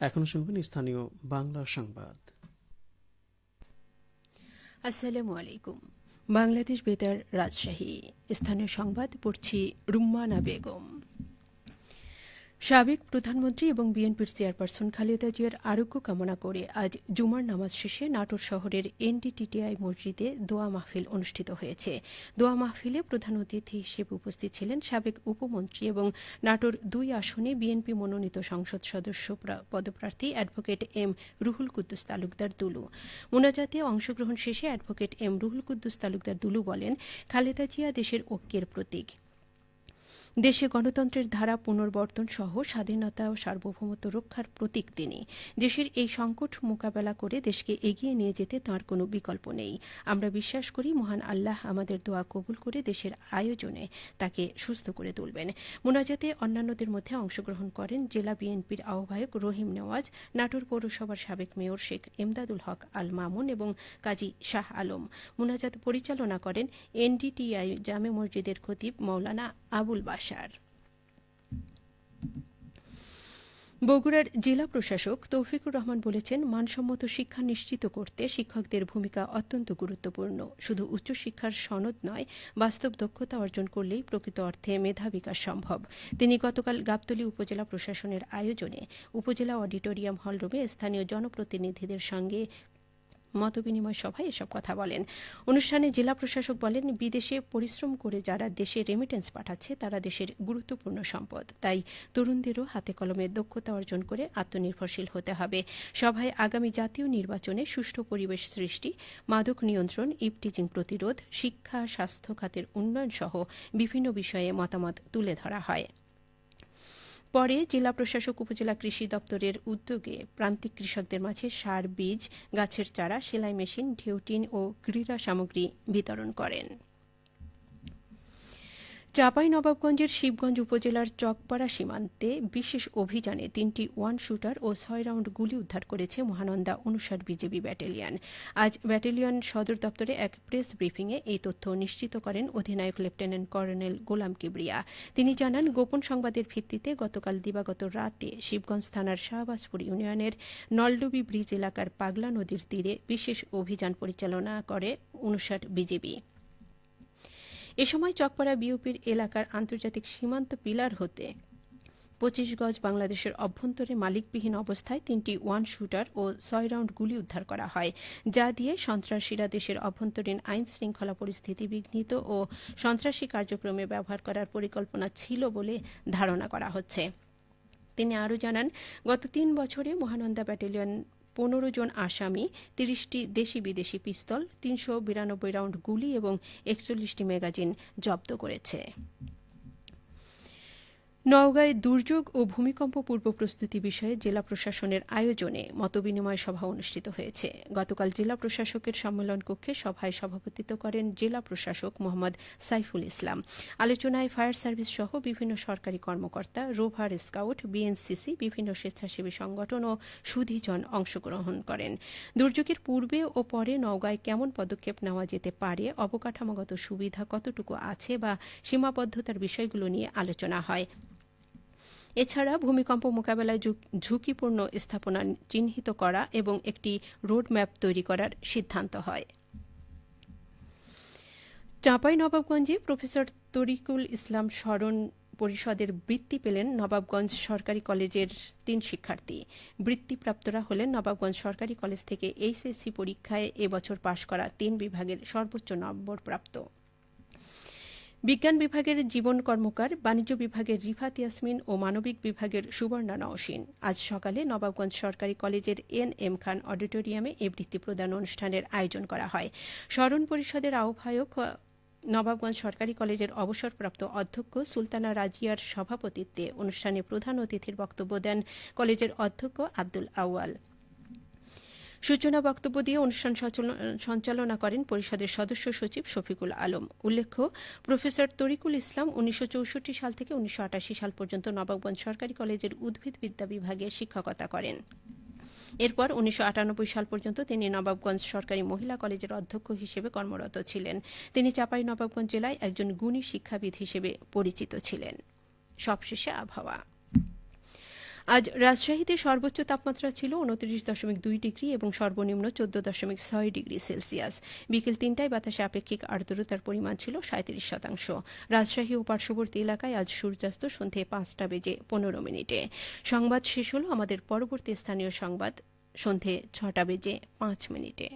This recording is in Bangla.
এখন শুনবেন স্থানীয় বাংলা সংবাদ। আসসালামু আলাইকুম। বাংলাদেশ বেতার রাজশাহী। স্থানীয় সংবাদ পড়ছি রুম্মানা বেগম। সাবেক প্রধানমন্ত্রী এবং বিএনপির চেয়ারপারসন খালেদা জিয়ার আরোগ্য কামনা করে আজ জুমার নামাজ শেষে নাটোর শহরের এনডিটিটিআই মসজিদে দোয়া মাহফিল অনুষ্ঠিত হয়েছে। দোয়া মাহফিলে প্রধান অতিথি হিসেবে উপস্থিত ছিলেন সাবেক উপমন্ত্রী এবং নাটোর দুই আসনে বিএনপি মনোনীত সংসদ সদস্য পদপ্রার্থী অ্যাডভোকেট এম রুহুল কুদ্দুস তালুকদার দুলু। মোনাজাতে অংশগ্রহণ শেষে অ্যাডভোকেট এম রুহুল কুদ্দুস তালুকদার দুলু বলেন, খালেদা জিয়া দেশের ঐক্যের প্রতীক। দেশে গণতন্ত্রের ধারা পুনর্বর্তন সহ স্বাধীনতা ও সার্বভৌমত্ব রক্ষার প্রতীক তিনি। দেশের এই সংকট মোকাবেলা করে দেশকে এগিয়ে নিয়ে যেতে তাঁর কোনো বিকল্প নেই। আমরা বিশ্বাস করি মহান আল্লাহ আমাদের দোয়া কবুল করে দেশের আয়োজনে তাকে সুস্থ করে তুলবেন। মোনাজাতে অন্যান্যদের মধ্যে অংশগ্রহণ করেন জেলা বিএনপির আহ্বায়ক রহিম নেওয়াজ, নাটোর পৌরসভার সাবেক মেয়র শেখ এমদাদুল হক আল মামুন এবং কাজী শাহ আলম। মোনাজাত পরিচালনা করেন এনডিটিআই জামে মসজিদের খতিব মৌলানা আবুল বাসার বগুড়ার জেলা প্রশাসক তৌফিকুর রহমান বলেছেন, মানসম্মত শিক্ষা নিশ্চিত করতে শিক্ষকদের ভূমিকা অত্যন্ত গুরুত্বপূর্ণ। শুধু উচ্চশিক্ষার সনদ নয়, বাস্তব দক্ষতা অর্জন করলেই প্রকৃত অর্থে মেধা বিকাশ সম্ভব। তিনি গতকাল গাবতলী উপজেলা প্রশাসনের আয়োজনে উপজেলা অডিটোরিয়াম হলরুমে স্থানীয় জনপ্রতিনিধিদের সঙ্গে মতবিনিময় সভায় এসব কথা বলেন। অনুষ্ঠানে জেলা প্রশাসক বলেন, বিদেশে পরিশ্রম করে যারা দেশে রেমিটেন্স পাঠাচ্ছে, তারা দেশের গুরুত্বপূর্ণ সম্পদ। তাই তরুণদেরও হাতে কলমে দক্ষতা অর্জন করে আত্মনির্ভরশীল হতে হবে। সভায় আগামী জাতীয় নির্বাচনে সুষ্ঠু পরিবেশ সৃষ্টি, মাদক নিয়ন্ত্রণ, ইপটিজিং প্রতিরোধ, শিক্ষা, স্বাস্থ্য খাতের উন্নয়ন সহ বিভিন্ন বিষয়ে মতামত তুলে ধরা হয়। পরে জেলা প্রশাসক উপজেলা কৃষি দপ্তরের উদ্যোগে প্রান্তিক কৃষকদের মাঝে সার, বীজ, গাছের চারা, সেলাই মেশিন, ঢেউটিন ও ক্রীড়া সামগ্রী বিতরণ করেন। নবাবগঞ্জের শিবগঞ্জ উপজেলার চকপাড়া সীমান্তে বিশেষ অভিযানে তিনটি ওয়ান শুটার ও ছয় রাউন্ড গুলি উদ্ধার করেছে মহানন্দা অনুসার বিজেপি ব্যাটালিয়ন। আজ ব্যাটালিয়ন সদর দপ্তরে এক প্রেস ব্রিফিংয়ে এই তথ্য নিশ্চিত করেন অধিনায়ক লেফটেন্যান্ট কর্নেল গোলাম কিবরিয়া। তিনি জানান, গোপন সংবাদের ভিত্তিতে গতকাল দিবাগত রাতে শিবগঞ্জ থানার শাহবাজপুর ইউনিয়নের নলডুবি ব্রিজ এলাকার পাগলা নদীর তীরে বিশেষ অভিযান পরিচালনা করে অনুসার বিজেপি। এ সময় চকপাড়া বিউপির এলাকার আন্তর্জাতিক সীমান্ত পিলার হতে পঁচিশ গজ বাংলাদেশের অভ্যন্তরে মালিকবিহীন অবস্থায় তিনটি ওয়ান শুটার ও ছয় রাউন্ড গুলি উদ্ধার করা হয়, যা দিয়ে সন্ত্রাসীরা দেশের অভ্যন্তরীণ আইন শৃঙ্খলা পরিস্থিতি বিঘ্নিত ও সন্ত্রাসী কার্যক্রমে ব্যবহার করার পরিকল্পনা ছিল বলে ধারণা করা হচ্ছে। তিনি আরও জানান, গত তিন বছরে মহানন্দা ব্যাটালিয়ন পনেরো জন আসামি, তিরিশটি দেশি বিদেশি পিস্তল, তিনশো বিরানব্বই রাউন্ড গুলি এবং একচল্লিশটি ম্যাগাজিন জব্দ করেছে। নওগাঁয় দুর্যোগ ও ভূমিকম্প পূর্ব প্রস্তুতি বিষয়ে জেলা প্রশাসনের আয়োজনে মতবিনিময় সভা অনুষ্ঠিত হয়েছে। গতকাল জেলা প্রশাসকের সম্মেলন কক্ষে সভায় সভাপতিত্ব করেন জেলা প্রশাসক মোহাম্মদ সাইফুল ইসলাম। আলোচনায় ফায়ার সার্ভিস সহ বিভিন্ন সরকারি কর্মকর্তা, রোভার স্কাউট, বিএনসিসি, বিভিন্ন স্বেচ্ছাসেবী সংগঠন ও সুধীজন অংশগ্রহণ করেন। দুর্যোগের পূর্বে ও পরে নওগাঁয় কেমন পদক্ষেপ নেওয়া যেতে পারে, অবকাঠামোগত সুবিধা কতটুকু আছে বা সীমাবদ্ধতার বিষয়গুলো নিয়ে আলোচনা হয়। এছাড়া ভূমিকম্প মোকাবেলায় ঝুঁকিপূর্ণ স্থাপনা চিহ্নিত করা এবং একটি রোডম্যাপ তৈরি করার সিদ্ধান্ত হয়। চাঁপাই নবাবগঞ্জে প্রফেসর তরিকুল ইসলাম স্মরণ পরিষদের বৃত্তি পেলেন নবাবগঞ্জ সরকারি কলেজের তিন শিক্ষার্থী। বৃত্তিপ্রাপ্তরা হলেন নবাবগঞ্জ সরকারি কলেজ থেকে এইচএসসি পরীক্ষায় এবছর পাশ করা তিন বিভাগের সর্বোচ্চ নম্বর প্রাপ্ত বিজ্ঞান বিভাগের জীবন কর্মকার, বাণিজ্য বিভাগের রিফাত ইয়াসমিন ও মানবিক বিভাগের সুবর্ণা নওশিন। আজ সকালে নবাবগঞ্জ সরকারি কলেজের এন এম খান অডিটোরিয়ামে এ বৃত্তি প্রদান অনুষ্ঠানের আয়োজন করা হয়। স্মরণ পরিষদের আহ্বায়ক নবাবগঞ্জ সরকারি কলেজের অবসরপ্রাপ্ত অধ্যক্ষ সুলতানা রাজিয়ার সভাপতিত্বে অনুষ্ঠানে প্রধান অতিথির বক্তব্য দেন কলেজের অধ্যক্ষ আব্দুল আউয়াল। সূচনা বক্তব্য দিয়ে অনুষ্ঠান সঞ্চালনা করেন পরিষদের সদস্য সচিব শফিকুল আলম। উল্লেখ্য, প্রফেসর তরিকুল ইসলাম উনিশশো চৌষট্টি সাল থেকে উনিশশো আটাশি সাল পর্যন্ত নবাবগঞ্জ সরকারি কলেজের উদ্ভিদবিদ্যা বিভাগে শিক্ষকতা করেন। এরপর উনিশশো আটানব্বই সাল পর্যন্ত তিনি নবাবগঞ্জ সরকারি মহিলা কলেজের অধ্যক্ষ হিসেবে কর্মরত ছিলেন। তিনি চাপাই নবাবগঞ্জ জেলায় একজন গুণী শিক্ষাবিদ হিসেবে পরিচিত ছিলেন। সবশেষে আবহাওয়া। আজ রাজশাহীতে সর্বোচ্চ তাপমাত্রা ছিল উনত্রিশ দশমিক দুই ডিগ্রি এবং সর্বনিম্ন চোদ্দ দশমিক ছয় ডিগ্রি সেলসিয়াস। বিকেল তিনটায় বাতাসে আপেক্ষিক আর্দ্রতার পরিমাণ ছিল সাঁত্রিশ শতাংশ। রাজশাহী ও পার্শ্ববর্তী এলাকায় আজ সূর্যাস্ত সন্ধে পাঁচটা বেজে পনেরো মিনিটে। সংবাদ শেষ হল আমাদের পরবর্তী স্থানীয় সংবাদ সন্ধে ছটা বেজে পাঁচ মিনিটে।